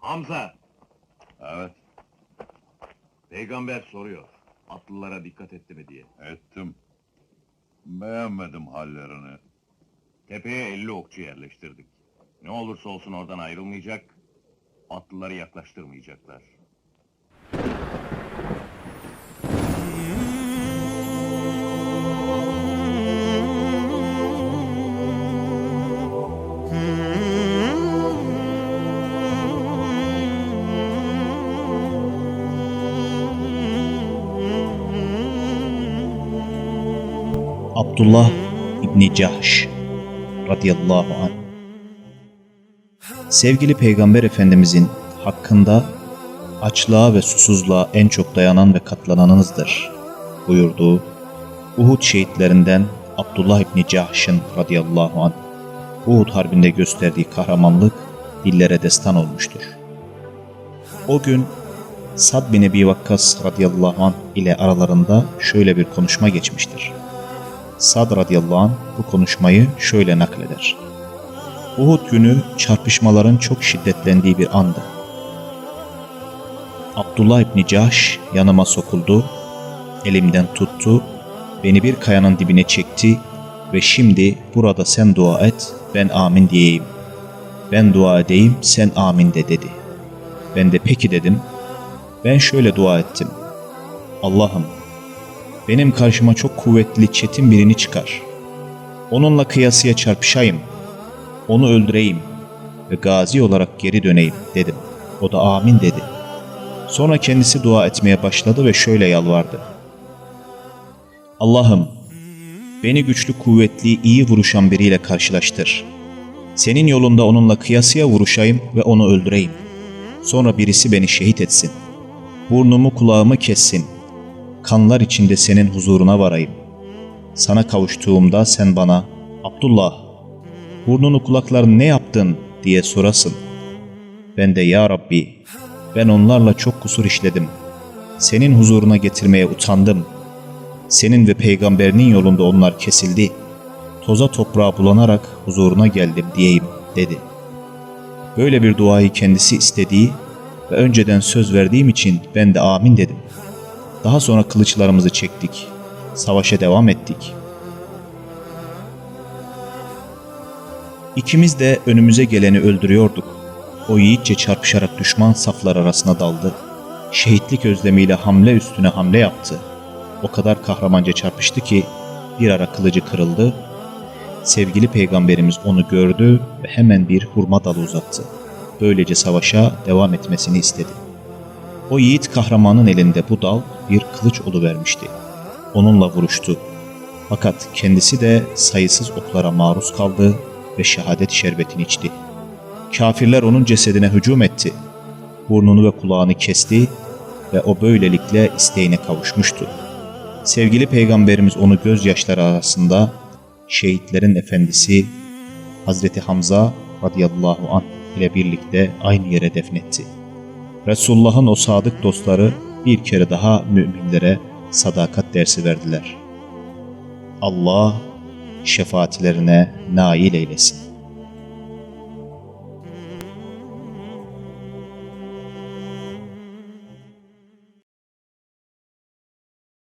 Hamza, Evet, peygamber soruyor. Atlılara dikkat etti mi diye. ettim. Beğenmedim hallerini. Tepeye 50 okçu yerleştirdik. Ne olursa olsun oradan ayrılmayacak, atlıları yaklaştırmayacaklar. Abdullah İbni Cahş radıyallahu anh. Sevgili Peygamber Efendimizin hakkında açlığa ve susuzluğa en çok dayanan ve katlananınızdır buyurduğu Uhud şehitlerinden Abdullah İbni Cahş'ın radıyallahu anh Uhud Harbi'nde gösterdiği kahramanlık dillere destan olmuştur. O gün Sad bin Ebi Vakkas radıyallahu anh ile aralarında şöyle bir konuşma geçmiştir. Sad radıyallahu anh bu konuşmayı şöyle nakleder. Uhud günü çarpışmaların çok şiddetlendiği bir andı. Abdullah İbni Cahş yanıma sokuldu, elimden tuttu, beni bir kayanın dibine çekti ve şimdi burada sen dua et, ben amin diyeyim. Ben dua edeyim, sen amin de dedi. Ben de peki dedim. Ben şöyle dua ettim. Allah'ım benim karşıma çok kuvvetli çetin birini çıkar. Onunla kıyasıya çarpışayım. Onu öldüreyim ve gazi olarak geri döneyim dedim. O da amin dedi. Sonra kendisi dua etmeye başladı ve şöyle yalvardı. Allah'ım beni güçlü kuvvetli iyi vuruşan biriyle karşılaştır. Senin yolunda onunla kıyasıya vuruşayım ve onu öldüreyim. Sonra birisi beni şehit etsin. Burnumu kulağımı kessin.'' Kanlar içinde senin huzuruna varayım. Sana kavuştuğumda sen bana, Abdullah, burnunu kulaklarını ne yaptın diye sorasın. Ben de ya Rabbi, ben onlarla çok kusur işledim. Senin huzuruna getirmeye utandım. Senin ve peygamberinin yolunda onlar kesildi. Toza toprağa bulanarak huzuruna geldim diyeyim dedi. Böyle bir duayı kendisi istediği ve önceden söz verdiğim için ben de amin dedim. Daha sonra kılıçlarımızı çektik. Savaşa devam ettik. İkimiz de önümüze geleni öldürüyorduk. O yiğitçe çarpışarak düşman saflar arasına daldı. Şehitlik özlemiyle hamle üstüne hamle yaptı. O kadar kahramanca çarpıştı ki bir ara kılıcı kırıldı. Sevgili peygamberimiz onu gördü ve hemen bir hurma dalı uzattı. Böylece savaşa devam etmesini istedi. O yiğit kahramanın elinde bu dal bir kılıç vermişti. Onunla vuruştu. Fakat kendisi de sayısız oklara maruz kaldı ve şehadet şerbetini içti. Kafirler onun cesedine hücum etti. Burnunu ve kulağını kesti ve o böylelikle isteğine kavuşmuştu. Sevgili peygamberimiz onu gözyaşları arasında şehitlerin efendisi Hazreti Hamza radıyallahu anh ile birlikte aynı yere defnetti. Resulullah'ın o sadık dostları bir kere daha müminlere sadakat dersi verdiler. Allah şefaatlerine nail eylesin.